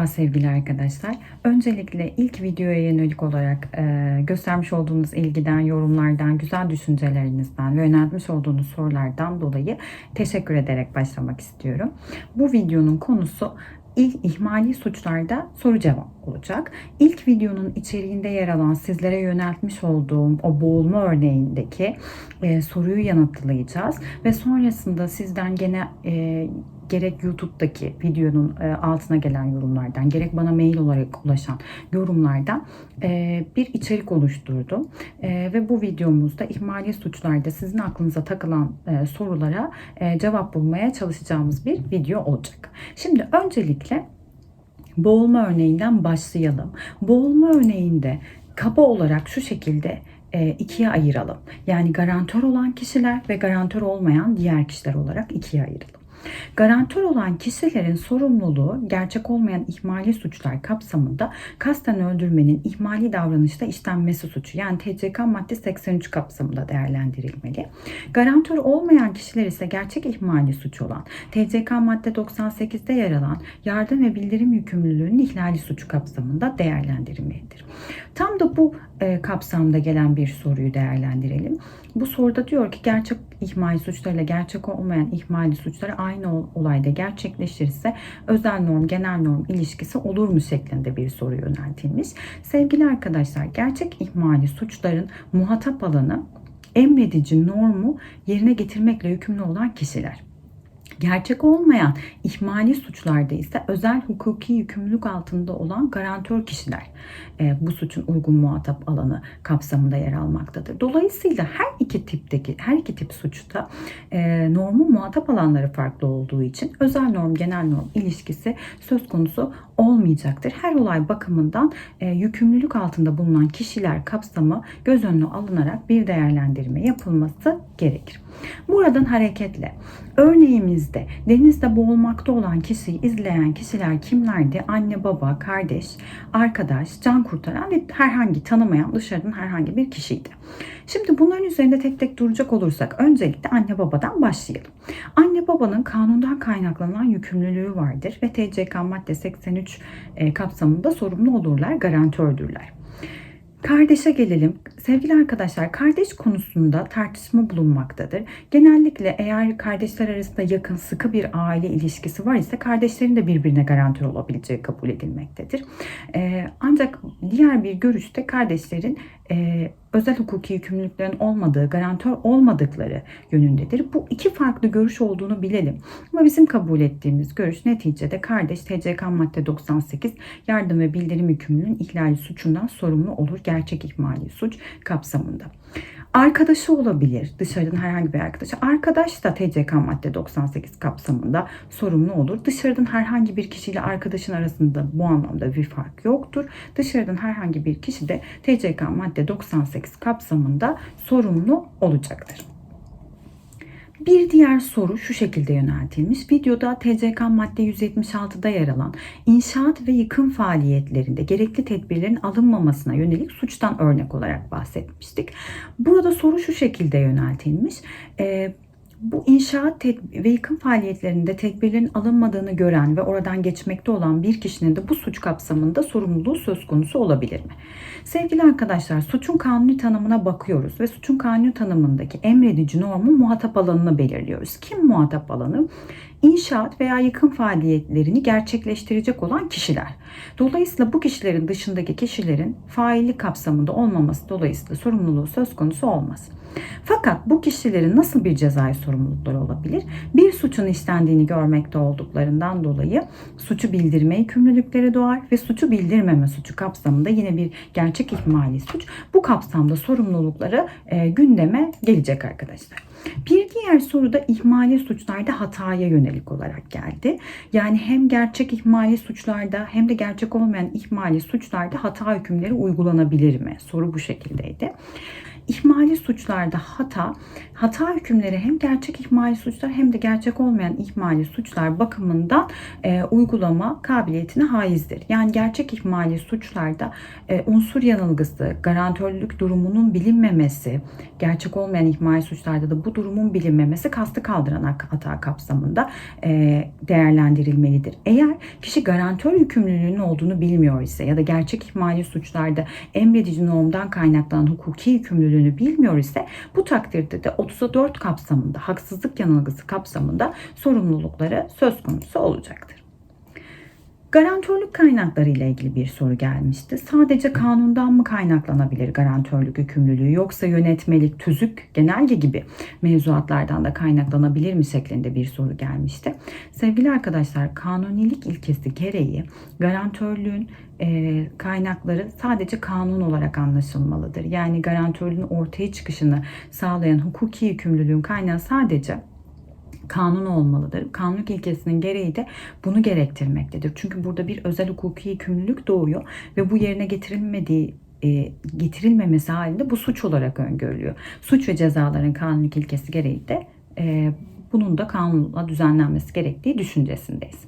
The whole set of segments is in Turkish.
Merhaba sevgili arkadaşlar. Öncelikle ilk videoya yönelik olarak e, göstermiş olduğunuz ilgiden, yorumlardan, güzel düşüncelerinizden ve yöneltmiş olduğunuz sorulardan dolayı teşekkür ederek başlamak istiyorum. Bu videonun konusu ilk ihmali suçlarda soru cevap olacak. İlk videonun içeriğinde yer alan sizlere yöneltmiş olduğum o boğulma örneğindeki e, soruyu yanıtlayacağız ve sonrasında sizden gene e, gerek YouTube'daki videonun e, altına gelen yorumlardan gerek bana mail olarak ulaşan yorumlardan e, bir içerik oluşturdum. E, ve bu videomuzda ihmali suçlarda sizin aklınıza takılan sorulara cevap bulmaya çalışacağımız bir video olacak. Şimdi öncelikle boğulma örneğinden başlayalım. Boğulma örneğinde kaba olarak şu şekilde e, ikiye ayıralım. Yani garantör olan kişiler ve garantör olmayan diğer kişiler olarak ikiye ayıralım. Garantör olan kişilerin sorumluluğu gerçek olmayan ihmali suçlar kapsamında kasten öldürmenin ihmali davranışta işlenmesi suçu yani TCK madde 83 kapsamında değerlendirilmeli. Garantör olmayan kişiler ise gerçek ihmali suçu olan TCK madde 98'de yer alan yardım ve bildirim yükümlülüğünün ihlali suçu kapsamında değerlendirilmelidir. Tam da bu e, kapsamda gelen bir soruyu değerlendirelim. Bu soruda diyor ki gerçek ihmali suçlarıyla gerçek olmayan ihmali suçları aynı olayda gerçekleşirse özel norm genel norm ilişkisi olur mu şeklinde bir soru yöneltilmiş. Sevgili arkadaşlar gerçek ihmali suçların muhatap alanı emredici normu yerine getirmekle yükümlü olan kişiler. Gerçek olmayan ihmali suçlarda ise özel hukuki yükümlülük altında olan garantör kişiler e, bu suçun uygun muhatap alanı kapsamında yer almaktadır. Dolayısıyla her iki tipteki her iki tip suçta e, normun muhatap alanları farklı olduğu için özel norm genel norm ilişkisi söz konusu olmayacaktır. Her olay bakımından e, yükümlülük altında bulunan kişiler kapsamı göz önüne alınarak bir değerlendirme yapılması gerekir. Buradan hareketle örneğimizde denizde boğulmakta olan kişiyi izleyen kişiler kimlerdi? Anne, baba, kardeş, arkadaş, can kurtaran ve herhangi tanımayan dışarıdan herhangi bir kişiydi. Şimdi bunların üzerinde tek tek duracak olursak öncelikle anne babadan başlayalım. Anne babanın kanundan kaynaklanan yükümlülüğü vardır ve TCK madde 83 e, kapsamında sorumlu olurlar, garantördürler. Kardeşe gelelim. Sevgili arkadaşlar, kardeş konusunda tartışma bulunmaktadır. Genellikle eğer kardeşler arasında yakın, sıkı bir aile ilişkisi var ise kardeşlerin de birbirine garantör olabileceği kabul edilmektedir. Ee, ancak diğer bir görüşte kardeşlerin e, özel hukuki yükümlülüklerin olmadığı, garantör olmadıkları yönündedir. Bu iki farklı görüş olduğunu bilelim. Ama bizim kabul ettiğimiz görüş neticede kardeş TCK madde 98 yardım ve bildirim yükümlülüğünün ihlali suçundan sorumlu olur. Gerçek ihmali suç kapsamında. Arkadaşı olabilir. Dışarıdan herhangi bir arkadaşı. Arkadaş da TCK madde 98 kapsamında sorumlu olur. Dışarıdan herhangi bir kişiyle arkadaşın arasında bu anlamda bir fark yoktur. Dışarıdan herhangi bir kişi de TCK madde 98 kapsamında sorumlu olacaktır. Bir diğer soru şu şekilde yöneltilmiş. Videoda TCK madde 176'da yer alan inşaat ve yıkım faaliyetlerinde gerekli tedbirlerin alınmamasına yönelik suçtan örnek olarak bahsetmiştik. Burada soru şu şekilde yöneltilmiş. Ee, bu inşaat ve yıkım faaliyetlerinde tedbirlerin alınmadığını gören ve oradan geçmekte olan bir kişinin de bu suç kapsamında sorumluluğu söz konusu olabilir mi? Sevgili arkadaşlar suçun kanuni tanımına bakıyoruz ve suçun kanuni tanımındaki emredici normu muhatap alanını belirliyoruz. Kim muhatap alanı? İnşaat veya yıkım faaliyetlerini gerçekleştirecek olan kişiler. Dolayısıyla bu kişilerin dışındaki kişilerin faillik kapsamında olmaması dolayısıyla sorumluluğu söz konusu olmaz. Fakat bu kişilerin nasıl bir cezai sorumlulukları olabilir? Bir suçun işlendiğini görmekte olduklarından dolayı suçu bildirme yükümlülükleri doğar ve suçu bildirmeme suçu kapsamında yine bir gerçek ihmali suç. Bu kapsamda sorumlulukları e, gündeme gelecek arkadaşlar. Bir diğer soru da ihmali suçlarda hataya yönelik olarak geldi. Yani hem gerçek ihmali suçlarda hem de gerçek olmayan ihmali suçlarda hata hükümleri uygulanabilir mi? Soru bu şekildeydi. İhmali suçlarda hata, hata hükümleri hem gerçek ihmali suçlar hem de gerçek olmayan ihmali suçlar bakımından e, uygulama kabiliyetine haizdir. Yani gerçek ihmali suçlarda e, unsur yanılgısı, garantörlük durumunun bilinmemesi, gerçek olmayan ihmali suçlarda da bu durumun bilinmemesi kastı kaldıran hata kapsamında e, değerlendirilmelidir. Eğer kişi garantör yükümlülüğünün olduğunu bilmiyor ise ya da gerçek ihmali suçlarda emredici normdan kaynaklanan hukuki yükümlülüğünü bilmiyor ise bu takdirde de 34 kapsamında haksızlık yanılgısı kapsamında sorumlulukları söz konusu olacaktır. Garantörlük kaynakları ile ilgili bir soru gelmişti. Sadece kanundan mı kaynaklanabilir garantörlük yükümlülüğü yoksa yönetmelik, tüzük, genelge gibi mevzuatlardan da kaynaklanabilir mi şeklinde bir soru gelmişti. Sevgili arkadaşlar kanunilik ilkesi gereği garantörlüğün e, kaynakları sadece kanun olarak anlaşılmalıdır. Yani garantörlüğün ortaya çıkışını sağlayan hukuki yükümlülüğün kaynağı sadece kanun olmalıdır. Kanunluk ilkesinin gereği de bunu gerektirmektedir. Çünkü burada bir özel hukuki yükümlülük doğuyor ve bu yerine getirilmediği e, getirilmemesi halinde bu suç olarak öngörülüyor. Suç ve cezaların kanunluk ilkesi gereği de e, bunun da kanunla düzenlenmesi gerektiği düşüncesindeyiz.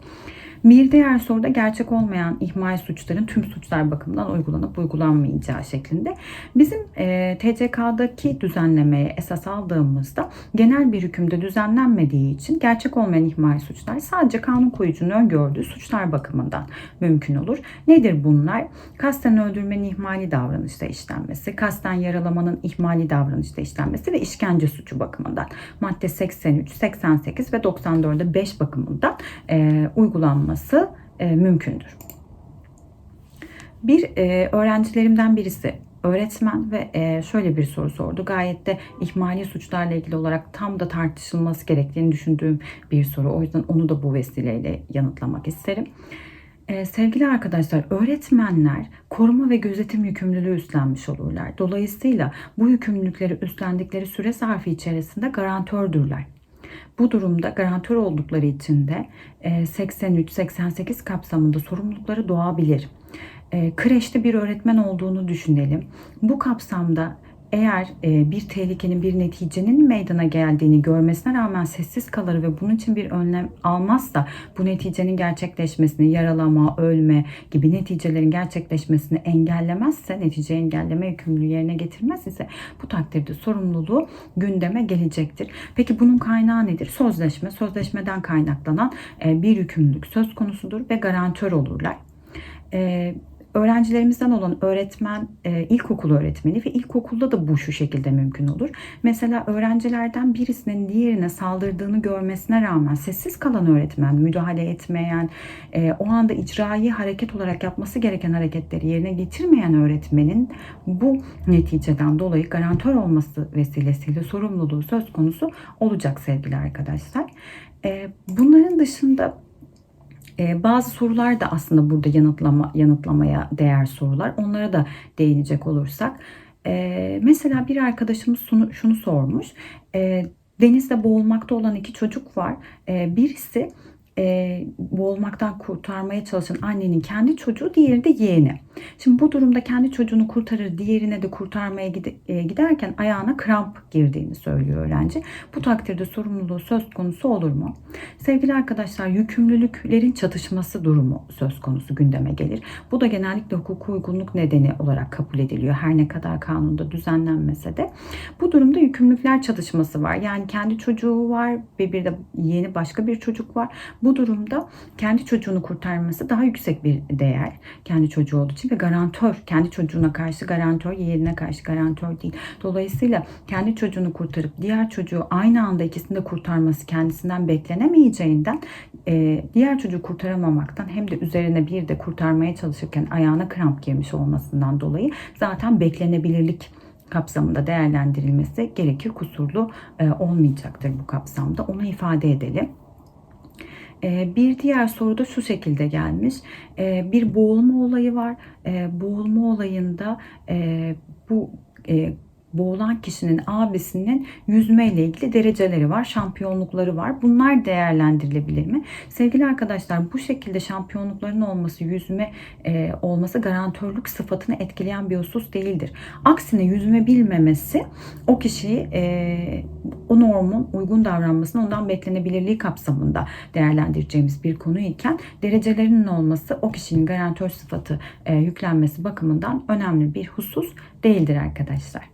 Bir diğer soruda gerçek olmayan ihmal suçların tüm suçlar bakımından uygulanıp uygulanmayacağı şeklinde. Bizim e, TCK'daki düzenlemeye esas aldığımızda genel bir hükümde düzenlenmediği için gerçek olmayan ihmal suçlar sadece kanun koyucunun öngördüğü suçlar bakımından mümkün olur. Nedir bunlar? Kasten öldürmenin ihmali davranışta işlenmesi, kasten yaralamanın ihmali davranışta işlenmesi ve işkence suçu bakımından madde 83, 88 ve 94'de 5 bakımından e, uygulanması olması e, mümkündür. Bir e, öğrencilerimden birisi öğretmen ve e, şöyle bir soru sordu. Gayet de ihmali suçlarla ilgili olarak tam da tartışılması gerektiğini düşündüğüm bir soru. O yüzden onu da bu vesileyle yanıtlamak isterim. Ee, sevgili arkadaşlar, öğretmenler koruma ve gözetim yükümlülüğü üstlenmiş olurlar. Dolayısıyla bu yükümlülükleri üstlendikleri süre zarfı içerisinde garantördürler. Bu durumda garantör oldukları için de 83-88 e, kapsamında sorumlulukları doğabilir. E, kreşte bir öğretmen olduğunu düşünelim. Bu kapsamda eğer e, bir tehlikenin, bir neticenin meydana geldiğini görmesine rağmen sessiz kalır ve bunun için bir önlem almazsa bu neticenin gerçekleşmesini, yaralama, ölme gibi neticelerin gerçekleşmesini engellemezse, netice engelleme yükümlülüğü yerine getirmez ise bu takdirde sorumluluğu gündeme gelecektir. Peki bunun kaynağı nedir? Sözleşme, sözleşmeden kaynaklanan e, bir yükümlülük söz konusudur ve garantör olurlar. E, öğrencilerimizden olan öğretmen, e, ilkokul öğretmeni ve ilkokulda da bu şu şekilde mümkün olur. Mesela öğrencilerden birisinin diğerine saldırdığını görmesine rağmen sessiz kalan öğretmen, müdahale etmeyen, e, o anda icraî hareket olarak yapması gereken hareketleri yerine getirmeyen öğretmenin bu neticeden dolayı garantör olması vesilesiyle sorumluluğu söz konusu olacak sevgili arkadaşlar. E, bunların dışında ee, bazı sorular da aslında burada yanıtlama yanıtlamaya değer sorular. Onlara da değinecek olursak. E, mesela bir arkadaşımız şunu, şunu sormuş. E, denizde boğulmakta olan iki çocuk var. Birisi boğulmaktan kurtarmaya çalışan annenin kendi çocuğu, diğeri de yeğeni. Şimdi bu durumda kendi çocuğunu kurtarır, diğerine de kurtarmaya e, giderken ayağına kramp girdiğini söylüyor öğrenci. Bu takdirde sorumluluğu söz konusu olur mu? Sevgili arkadaşlar, yükümlülüklerin çatışması durumu söz konusu gündeme gelir. Bu da genellikle hukuku uygunluk nedeni olarak kabul ediliyor. Her ne kadar kanunda düzenlenmese de. Bu durumda yükümlülükler çatışması var. Yani kendi çocuğu var ve bir de yeni başka bir çocuk var. Bu durumda kendi çocuğunu kurtarması daha yüksek bir değer. Kendi çocuğu olduğu için ve garantör. Kendi çocuğuna karşı garantör, yerine karşı garantör değil. Dolayısıyla kendi çocuğunu kurtarıp diğer çocuğu aynı anda ikisini de kurtarması kendisinden beklenemeyeceğinden e, diğer çocuğu kurtaramamaktan hem de üzerine bir de kurtarmaya çalışırken ayağına kramp girmiş olmasından dolayı zaten beklenebilirlik kapsamında değerlendirilmesi gerekir. Kusurlu e, olmayacaktır bu kapsamda. Onu ifade edelim. Ee, bir diğer soru da şu şekilde gelmiş. Ee, bir boğulma olayı var. Ee, boğulma olayında e, bu e, boğulan kişinin abisinin yüzme ile ilgili dereceleri var, şampiyonlukları var. Bunlar değerlendirilebilir mi? Sevgili arkadaşlar bu şekilde şampiyonlukların olması, yüzme e, olması garantörlük sıfatını etkileyen bir husus değildir. Aksine yüzme bilmemesi o kişiyi e, o normun uygun davranmasını ondan beklenebilirliği kapsamında değerlendireceğimiz bir konu iken derecelerinin olması o kişinin garantör sıfatı e, yüklenmesi bakımından önemli bir husus değildir arkadaşlar.